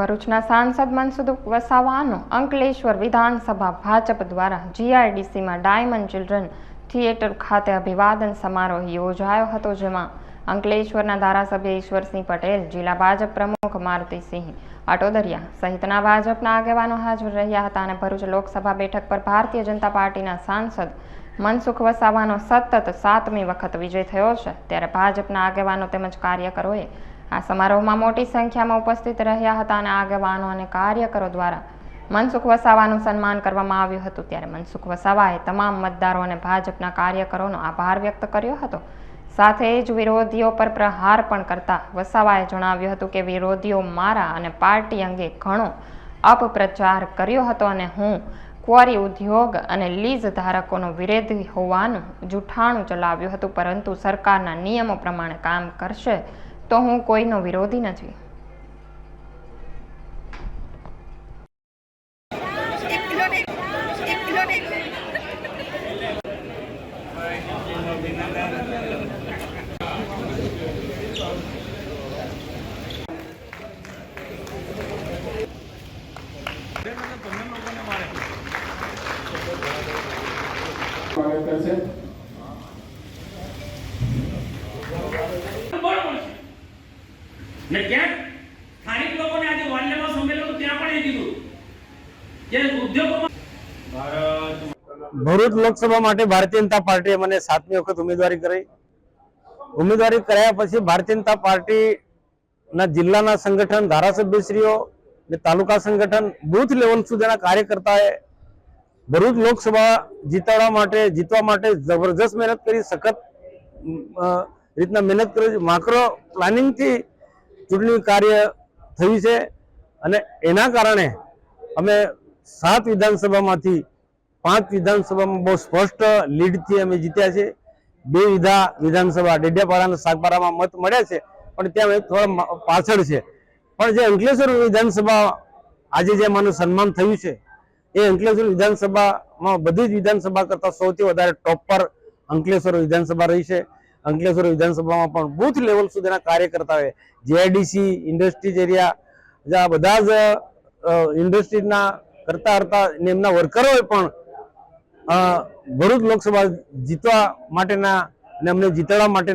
ભરૂચના સાંસદ મનસુખ વસાવાનો અંકલેશ્વર વિધાનસભા ભાજપ દ્વારા જીઆઈડીસીમાં ડાયમંડ ચિલ્ડ્રન થિયેટર ખાતે અભિવાદન સમારોહ યોજાયો હતો, જેમાં અંકલેશ્વરના ધારાસભ્ય ઈશ્વરસિંહ પટેલ, જિલ્લા ભાજપ પ્રમુખ મારુતિસિંહ અટોદરિયા સહિતના ભાજપના આગેવાનો હાજર રહ્યા હતા અને ભરૂચ લોકસભા બેઠક પર ભારતીય જનતા પાર્ટીના સાંસદ મનસુખ વસાવાનો સતત સાતમી વખત વિજય થયો છે. ત્યારે ભાજપના આગેવાનો તેમજ કાર્યકરોએ આ સમારોહમાં મોટી સંખ્યામાં ઉપસ્થિત રહ્યા હતા અને આગેવાનો અને કાર્યકરો દ્વારા મનસુખ વસાવાનું સન્માન કરવામાં આવ્યું હતું. ત્યારે મનસુખ વસાવાએ તમામ મતદારો અને ભાજપના કાર્યકરોનો આભાર વ્યક્ત કર્યો હતો. સાથે જ વિરોધીઓ પર પ્રહાર પણ કરતા વસાવાએ જણાવ્યું હતું કે વિરોધીઓ મારા અને પાર્ટી અંગે ઘણો અપપ્રચાર કર્યો હતો અને હું ક્વોરી ઉદ્યોગ અને લીઝ ધારકોનો વિરોધી હોવાનું જૂઠાણું ચલાવ્યું હતું. પરંતુ સરકારના નિયમો પ્રમાણે કામ કરશે તો હું કોઈનો વિરોધી નથી. સ્વાગત બરોબર છે ને ક્યાંક સ્થાનિક લોકોને આજે વાલ્યમાં સંમેલન ત્યાં પણ એ કીધું. કે ઉદ્યોગોમાં ભરૂચ લોકસભા માટે ભારતીય જનતા પાર્ટીએ મને સાતમી વખત ઉમેદવારી કરી ઉમેદવારી કર્યા પછી ભારતીય જનતા પાર્ટીના જિલ્લાના સંગઠન ધારાસભ્યશ્રીઓ ને તાલુકા સંગઠન બૂથ લેવલ સુધીના કાર્યકર્તાએ ભરૂચ લોકસભા જીતાડવા માટે, જીતવા માટે જબરજસ્ત મહેનત કરી, સખત રીતના મહેનત કરી. માક્રો પ્લાનિંગથી ચૂંટણી કાર્ય થયું છે અને એના કારણે અમે સાત વિધાનસભામાંથી પાંચ વિધાનસભામાં બહુ સ્પષ્ટ લીડથી અમે જીત્યા છે બે વિધા વિધાનસભા ડેડિયાપાડા અને સાગબારામાં મત મળ્યા છે, પણ ત્યાં અમે થોડા પાછળ છે. પણ જે અંકલેશ્વર વિધાનસભા આજે જે માનું સન્માન થયું છે, એ અંકલેશ્વર વિધાનસભામાં બધી જ વિધાનસભા કરતાં સૌથી વધારે ટોપ પર અંકલેશ્વર વિધાનસભા રહી છે. અંકલેશ્વર વિધાનસભામાં પણ બૂથ લેવલ સુધીના કાર્યકર્તાઓએ જેઆઈડીસી ઇન્ડસ્ટ્રીઝ એરિયા બધા જ ઇન્ડસ્ટ્રીઝના કરતા કરતા એમના વર્કરોએ પણ ભરૂચ લોકસભા જીતવા માટેના અને અમને જીતાડવા માટે